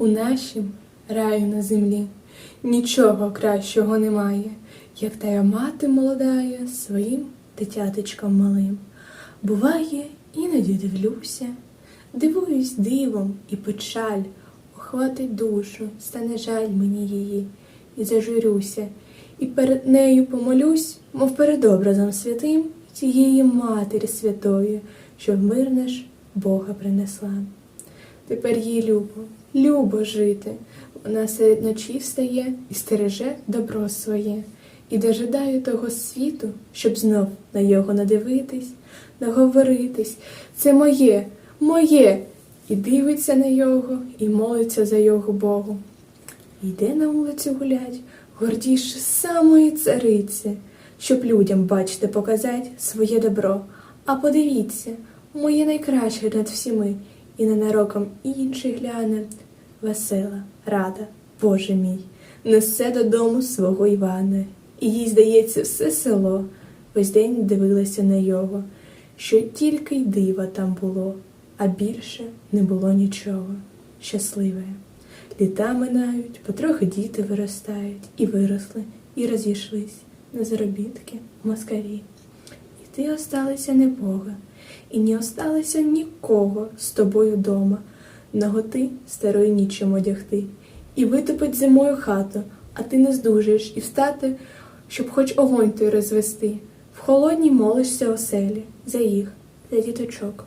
У нашім раю на землі нічого кращого немає, як тая мати молодая своїм дитяточком малим. Буває, іноді дивлюся, дивуюсь дивом і печаль, охватить душу, стане жаль мені її, і зажурюся, і перед нею помолюсь, мов перед образом святим тієї Матері Святої, що в мир наш Бога принесла. Тепер їй любо, любо жити. Вона серед ночі встає і стереже добро своє, і дожидає того світу, щоб знов на його надивитись, наговоритись. Це моє, моє. І дивиться на його, і молиться за його Богу. Йде на вулицю гулять, гордіше самої цариці, щоб людям, бачите, показать своє добро. А подивіться, моє найкраще над всіми, і ненароком інший гляне. Весела, рада, Боже мій, несе додому свого Івана, і їй, здається, все село весь день дивилося на його, що тільки й дива там було, а більше не було нічого. Щасливе. Літа минають, потрохи діти виростають, і виросли, і розійшлись на заробітки в москалі. І ти осталася не Бога, і не осталося нікого з тобою дома, наготи старої нічим одягти, і витопить зимою хату, а ти не здужуєш і встати, щоб хоч огонь той розвести. В холодній молишся оселі, за їх, за діточок.